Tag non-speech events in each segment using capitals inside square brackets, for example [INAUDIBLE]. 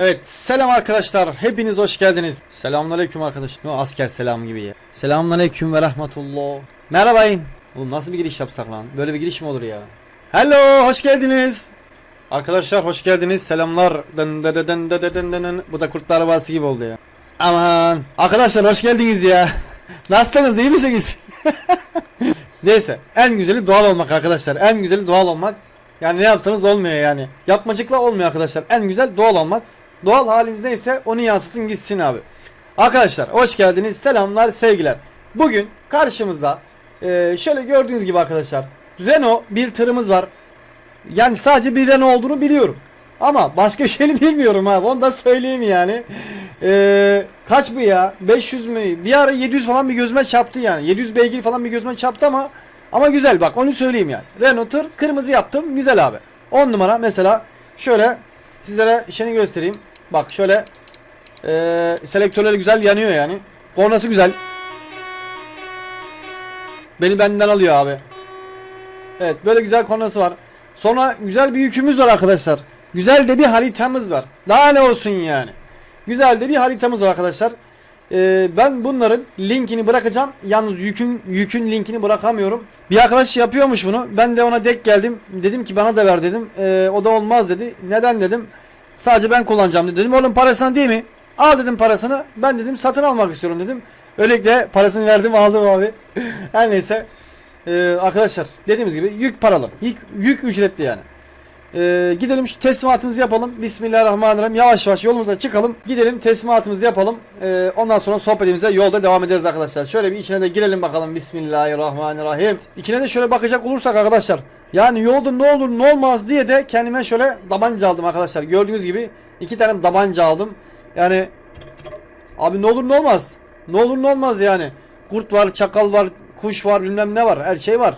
Evet selam arkadaşlar hepiniz hoş geldiniz. Selamünaleyküm arkadaş. No asker selamı gibi ya. Selamünaleyküm ve rahmetullah. Merhabayın. Oğlum nasıl bir giriş yapsak lan? Böyle bir giriş mi olur ya? Hello hoş geldiniz. Arkadaşlar hoş geldiniz. Selamlar. Dın dın dın dın dın dın. Bu da kurtlar arabası gibi oldu ya. Aman. Arkadaşlar hoş geldiniz ya. [LAUGHS] Nasılsınız iyi misiniz? [LAUGHS] Neyse en güzeli doğal olmak arkadaşlar. En güzeli doğal olmak. Yani ne yapsanız olmuyor yani. Yapmacıkla olmuyor arkadaşlar. En güzel doğal olmak. Doğal halinizde ise onu yansıtın gitsin abi. Arkadaşlar hoş geldiniz. Selamlar, sevgiler. Bugün karşımızda e, şöyle gördüğünüz gibi arkadaşlar Renault bir tırımız var. Yani sadece bir Renault olduğunu biliyorum. Ama başka [LAUGHS] bir şeyini bilmiyorum abi. Onu da söyleyeyim yani. E, kaç bu ya? 500 mü? Bir ara 700 falan bir gözüme çarptı yani. 700 beygir falan bir gözüme çarptı ama ama güzel bak onu söyleyeyim yani. Renault tır kırmızı yaptım. Güzel abi. 10 numara mesela şöyle sizlere şeyini göstereyim. Bak şöyle eee selektörleri güzel yanıyor yani. Kornası güzel. Beni benden alıyor abi. Evet böyle güzel kornası var. Sonra güzel bir yükümüz var arkadaşlar. Güzel de bir haritamız var. Daha ne olsun yani. Güzel de bir haritamız var arkadaşlar. Ee, ben bunların linkini bırakacağım. Yalnız yükün yükün linkini bırakamıyorum. Bir arkadaş yapıyormuş bunu. Ben de ona dek geldim. Dedim ki bana da ver dedim. Ee, o da olmaz dedi. Neden dedim. Sadece ben kullanacağım dedi. Dedim oğlum parasını değil mi? Al dedim parasını. Ben dedim satın almak istiyorum dedim. Öylelikle parasını verdim aldım abi. [LAUGHS] Her neyse. Ee, arkadaşlar dediğimiz gibi yük paralı. Yük, yük ücretli yani. Ee, gidelim şu teslimatımızı yapalım. Bismillahirrahmanirrahim. Yavaş yavaş yolumuza çıkalım. Gidelim teslimatımızı yapalım. Ee, ondan sonra sohbetimize yolda devam ederiz arkadaşlar. Şöyle bir içine de girelim bakalım. Bismillahirrahmanirrahim. İçine de şöyle bakacak olursak arkadaşlar. Yani yolda ne olur ne olmaz diye de kendime şöyle tabanca aldım arkadaşlar. Gördüğünüz gibi iki tane tabanca aldım. Yani abi ne olur ne olmaz. Ne olur ne olmaz yani. Kurt var, çakal var, kuş var, bilmem ne var. Her şey var.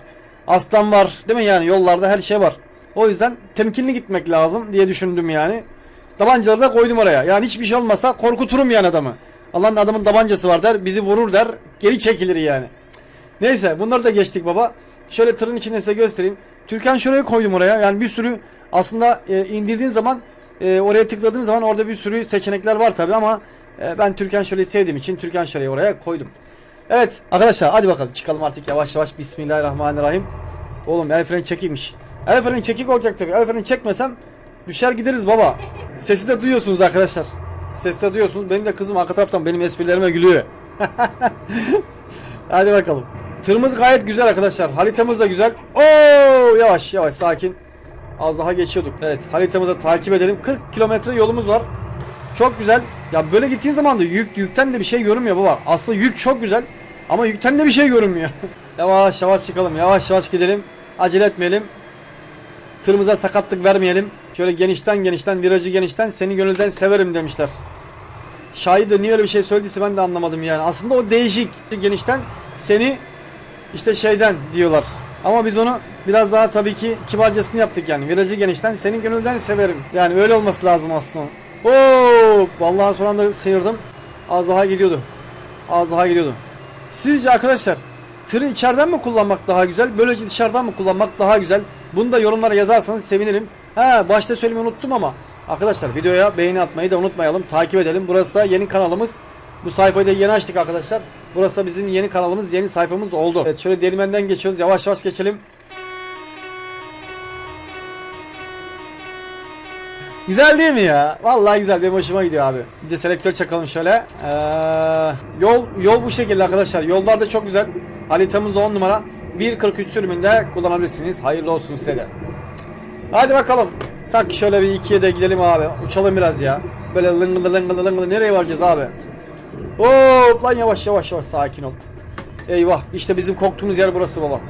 Aslan var. Değil mi yani yollarda her şey var. O yüzden temkinli gitmek lazım diye düşündüm yani. Tabancaları da koydum oraya. Yani hiçbir şey olmasa korkuturum yani adamı. Allah'ın adamın tabancası var der, bizi vurur der, geri çekilir yani. Neyse bunları da geçtik baba. Şöyle tırın içine size göstereyim. Türkan şuraya koydum oraya. Yani bir sürü aslında e, indirdiğin zaman e, oraya tıkladığın zaman orada bir sürü seçenekler var tabi ama e, ben Türkan şöyle sevdiğim için Türkan şöyle oraya koydum. Evet arkadaşlar hadi bakalım çıkalım artık yavaş yavaş Bismillahirrahmanirrahim. Oğlum el freni çekiymiş. El freni çekik olacak tabi. El freni çekmesem düşer gideriz baba. Sesi de duyuyorsunuz arkadaşlar. Sesi de duyuyorsunuz. Benim de kızım arka taraftan benim esprilerime gülüyor. [LAUGHS] Hadi bakalım. Tırımız gayet güzel arkadaşlar. Haritamız da güzel. Oo yavaş yavaş sakin. Az daha geçiyorduk. Evet haritamızı takip edelim. 40 kilometre yolumuz var. Çok güzel. Ya böyle gittiğin zaman da yük yükten de bir şey görünmüyor baba. Aslında yük çok güzel ama yükten de bir şey görünmüyor. [LAUGHS] yavaş yavaş çıkalım. Yavaş yavaş gidelim. Acele etmeyelim. Tırımıza sakatlık vermeyelim. Şöyle genişten genişten virajı genişten seni gönülden severim demişler. Şair de niye öyle bir şey söylediyse ben de anlamadım yani. Aslında o değişik. Genişten seni işte şeyden diyorlar. Ama biz onu biraz daha tabii ki kibarcasını yaptık yani. Virajı genişten senin gönülden severim. Yani öyle olması lazım aslında. Oo, vallahi son anda sıyırdım. Az daha gidiyordu. Az daha gidiyordu. Sizce arkadaşlar tırı içeriden mi kullanmak daha güzel? Böylece dışarıdan mı kullanmak daha güzel? Bunu da yorumlara yazarsanız sevinirim. Ha başta söylemeyi unuttum ama arkadaşlar videoya beğeni atmayı da unutmayalım. Takip edelim. Burası da yeni kanalımız. Bu sayfayı da yeni açtık arkadaşlar. Burası da bizim yeni kanalımız, yeni sayfamız oldu. Evet şöyle değirmenden geçiyoruz. Yavaş yavaş geçelim. Güzel değil mi ya? Vallahi güzel. Benim hoşuma gidiyor abi. Bir de selektör çakalım şöyle. Ee, yol yol bu şekilde arkadaşlar. Yollar da çok güzel. Haritamız da 10 numara. 1.43 sürümünde kullanabilirsiniz. Hayırlı olsun size de. Hadi bakalım. Tak şöyle bir ikiye de gidelim abi. Uçalım biraz ya. Böyle lıngılı lıngılı lıngılı. Nereye varacağız abi? Hop lan yavaş yavaş yavaş sakin ol. Eyvah işte bizim korktuğumuz yer burası baba.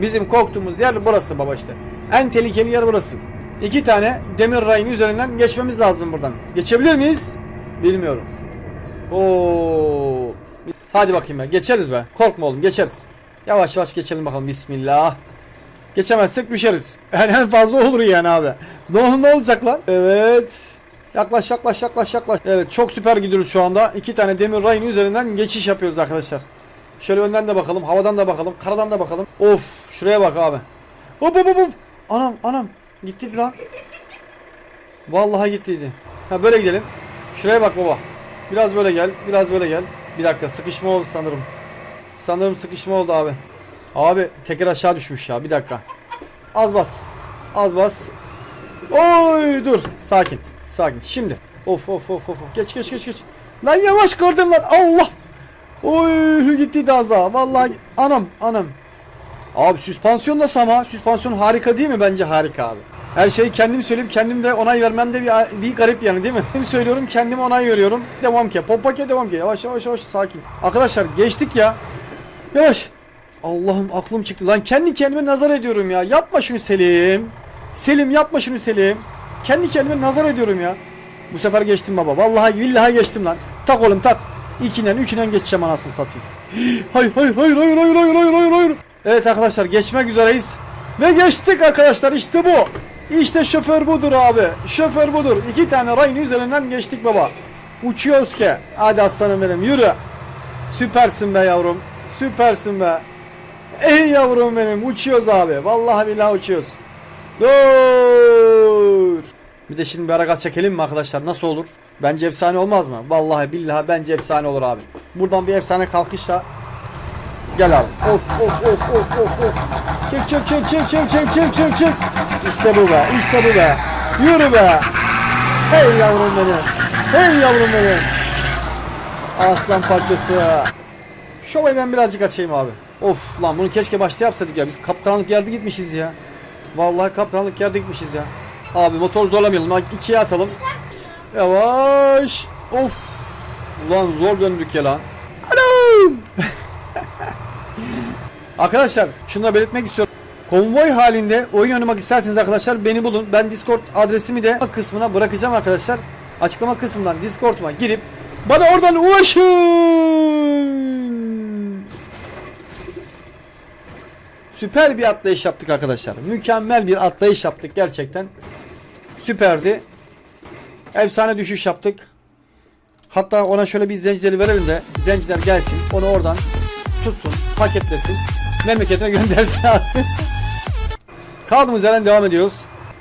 Bizim korktuğumuz yer burası baba işte. En tehlikeli yer burası. İki tane demir rayın üzerinden geçmemiz lazım buradan. Geçebilir miyiz? Bilmiyorum. Oo. Hadi bakayım ya. Geçeriz be. Korkma oğlum geçeriz. Yavaş yavaş geçelim bakalım. Bismillah. Geçemezsek düşeriz. Yani [LAUGHS] en fazla olur yani abi. Ne, ne olacak lan? Evet. Yaklaş yaklaş yaklaş yaklaş. Evet çok süper gidiyoruz şu anda. İki tane demir rayın üzerinden geçiş yapıyoruz arkadaşlar. Şöyle önden de bakalım. Havadan da bakalım. Karadan da bakalım. Of şuraya bak abi. Hop hop hop. Anam anam. Gittiydi lan. Vallahi gittiydi. Ha böyle gidelim. Şuraya bak baba. Biraz böyle gel. Biraz böyle gel. Bir dakika sıkışma oldu sanırım. Sanırım sıkışma oldu abi. Abi teker aşağı düşmüş ya. Bir dakika. Az bas. Az bas. Oy dur. Sakin. Sakin. Şimdi. Of of of of. Geç geç geç geç. Lan yavaş kırdın lan. Allah. Oy gitti az daha. Vallahi anam anam. Abi süspansiyon nasıl ama? Süspansiyon harika değil mi? Bence harika abi. Her şeyi kendim söyleyip kendim de onay vermem de bir, bir garip yani değil mi? Kendim [LAUGHS] söylüyorum kendim onay veriyorum. Devam ki. Pompa ki devam ki. Yavaş yavaş yavaş sakin. Arkadaşlar geçtik ya. Yavaş. Allah'ım aklım çıktı lan. Kendi kendime nazar ediyorum ya. Yapma şunu Selim. Selim yapma şunu Selim. Kendi kendime nazar ediyorum ya. Bu sefer geçtim baba. Vallahi billahi geçtim lan. Tak oğlum tak. İkinden üçünden geçeceğim anasını satayım. [GASPS] Hayır hayır hayır hayır hayır hayır hayır hayır hayır. Evet arkadaşlar geçmek üzereyiz. Ve geçtik arkadaşlar işte bu. İşte şoför budur abi. Şoför budur. İki tane rayın üzerinden geçtik baba. Uçuyoruz ki. Hadi aslanım benim yürü. Süpersin be yavrum. Süpersin be. Ey yavrum benim uçuyoruz abi. Vallahi billahi uçuyoruz. Dur. Bir de şimdi bir ara gaz çekelim mi arkadaşlar? Nasıl olur? Bence efsane olmaz mı? Vallahi billahi bence efsane olur abi. Buradan bir efsane kalkışla Gel abi. Of of of of of of. Çek çek çek çek çek çek çek çek çek. İşte bu be. İşte bu be. Yürü be. Hey yavrum benim. Hey yavrum benim. Aslan parçası. Şovayı ben birazcık açayım abi. Of lan bunu keşke başta yapsaydık ya. Biz kapkaranlık yerde gitmişiz ya. Vallahi kapkaranlık yerde gitmişiz ya. Abi motor zorlamayalım. İkiye atalım. Yavaş. Of. Ulan zor döndük ya lan. [LAUGHS] Arkadaşlar şunu da belirtmek istiyorum. Konvoy halinde oyun oynamak isterseniz arkadaşlar beni bulun. Ben Discord adresimi de kısmına bırakacağım arkadaşlar. Açıklama kısmından Discord'uma girip bana oradan ulaşın. Süper bir atlayış yaptık arkadaşlar. Mükemmel bir atlayış yaptık gerçekten. Süperdi. Efsane düşüş yaptık. Hatta ona şöyle bir zencileri verelim de zenciler gelsin. Onu oradan tutsun, paketlesin. Memleketine [LAUGHS] göndersin abi. Kaldığımız yerden devam ediyoruz.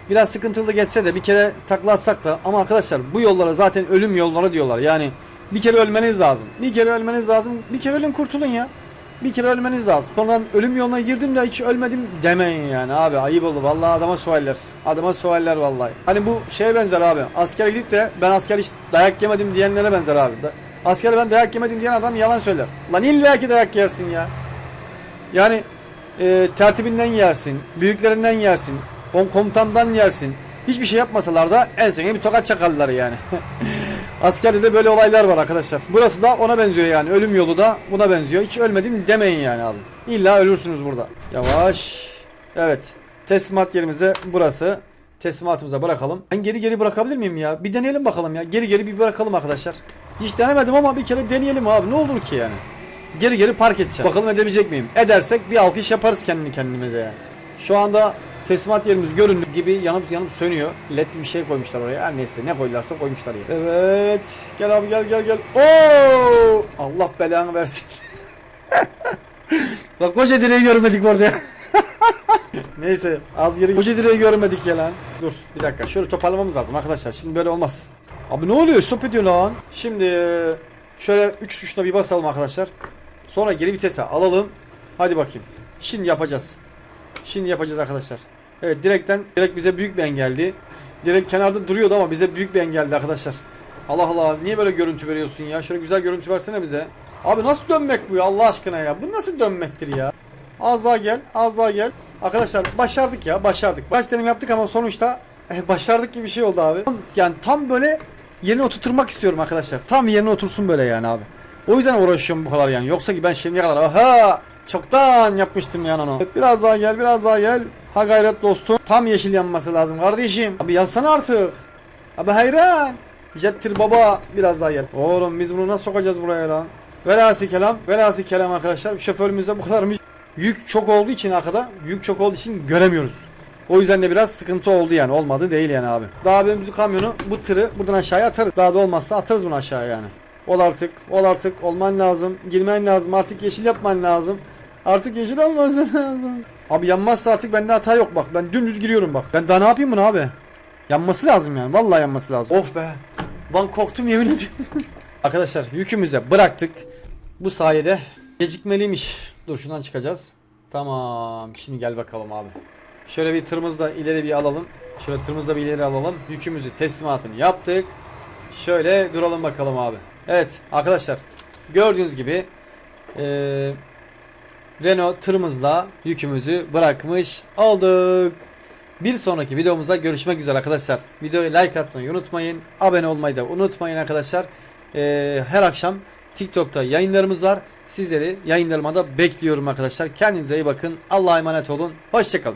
Biraz sıkıntılı geçse de bir kere takla atsak da ama arkadaşlar bu yollara zaten ölüm yolları diyorlar. Yani bir kere ölmeniz lazım. Bir kere ölmeniz lazım. Bir kere ölün kurtulun ya. Bir kere ölmeniz lazım. Sonra ölüm yoluna girdim de hiç ölmedim demeyin yani abi ayıp oldu. Vallahi adama sualler. Adama sualler vallahi. Hani bu şeye benzer abi. Askere gidip de ben asker hiç dayak yemedim diyenlere benzer abi. Da- Askere ben dayak yemedim diyen adam yalan söyler. Lan illa ki dayak yersin ya. Yani e, tertibinden yersin, büyüklerinden yersin, kom- komutandan yersin. Hiçbir şey yapmasalar da ensene bir tokat çakarlar yani. [LAUGHS] Askerde de böyle olaylar var arkadaşlar. Burası da ona benziyor yani. Ölüm yolu da buna benziyor. Hiç ölmedim demeyin yani abi. İlla ölürsünüz burada. Yavaş. Evet. Teslimat yerimize burası. Teslimatımıza bırakalım. Ben geri geri bırakabilir miyim ya? Bir deneyelim bakalım ya. Geri geri bir bırakalım arkadaşlar. Hiç denemedim ama bir kere deneyelim abi. Ne olur ki yani? Geri geri park edeceğim. Bakalım edebilecek miyim? Edersek bir alkış yaparız kendi kendimize yani. Şu anda teslimat yerimiz göründüğü gibi yanıp yanıp sönüyor. Ledli bir şey koymuşlar oraya. Her neyse ne koydularsa koymuşlar ya. Evet. Gel abi gel gel gel. Oo! Allah belanı versin. [LAUGHS] Bak koca direği görmedik orada ya. [LAUGHS] Neyse az geri koca direği görmedik ya lan. Dur bir dakika şöyle toparlamamız lazım arkadaşlar. Şimdi böyle olmaz. Abi ne oluyor? Stop ediyor lan. Şimdi şöyle 3 tuşuna bir basalım arkadaşlar. Sonra geri vitese alalım. Hadi bakayım. Şimdi yapacağız. Şimdi yapacağız arkadaşlar. Evet direkten direkt bize büyük bir engeldi. Direkt kenarda duruyordu ama bize büyük bir engeldi arkadaşlar. Allah Allah niye böyle görüntü veriyorsun ya? Şöyle güzel görüntü versene bize. Abi nasıl dönmek bu ya Allah aşkına ya? Bu nasıl dönmektir ya? Az daha gel, az daha gel. Arkadaşlar başardık ya, başardık. Baş deneme yaptık ama sonuçta eh, başardık gibi bir şey oldu abi. Yani tam böyle yerine oturtmak istiyorum arkadaşlar. Tam yerine otursun böyle yani abi. O yüzden uğraşıyorum bu kadar yani. Yoksa ki ben şimdiye kadar aha çoktan yapmıştım yani onu. Biraz daha gel, biraz daha gel. Ha gayret dostum. Tam yeşil yanması lazım kardeşim. Abi yansana artık. Abi hayran. Jettir baba biraz daha gel. Oğlum biz bunu nasıl sokacağız buraya lan? Velhasıl kelam, velhasıl kelam arkadaşlar. Şoförümüzde bu kadarmış. Yük çok olduğu için arkada, yük çok olduğu için göremiyoruz. O yüzden de biraz sıkıntı oldu yani. Olmadı değil yani abi. Daha benim bu kamyonu, bu tırı buradan aşağıya atarız. Daha da olmazsa atarız bunu aşağıya yani. Ol artık, ol artık. Olman lazım. Girmen lazım. Artık yeşil yapman lazım. Artık yeşil olması lazım. Abi yanmazsa artık bende hata yok bak. Ben dümdüz giriyorum bak. Ben daha ne yapayım bunu abi? Yanması lazım yani. Vallahi yanması lazım. Of be. Lan korktum yemin ediyorum. [LAUGHS] Arkadaşlar yükümüzü bıraktık. Bu sayede gecikmeliymiş. Dur şundan çıkacağız. Tamam. Şimdi gel bakalım abi. Şöyle bir tırmızla ileri bir alalım. Şöyle tırmızla bir ileri alalım. Yükümüzü teslimatını yaptık. Şöyle duralım bakalım abi. Evet arkadaşlar gördüğünüz gibi eee Renault tırımızla yükümüzü bırakmış olduk. Bir sonraki videomuzda görüşmek üzere arkadaşlar. Videoyu like atmayı unutmayın. Abone olmayı da unutmayın arkadaşlar. Ee, her akşam TikTok'ta yayınlarımız var. Sizleri yayınlarıma da bekliyorum arkadaşlar. Kendinize iyi bakın. Allah'a emanet olun. Hoşçakalın.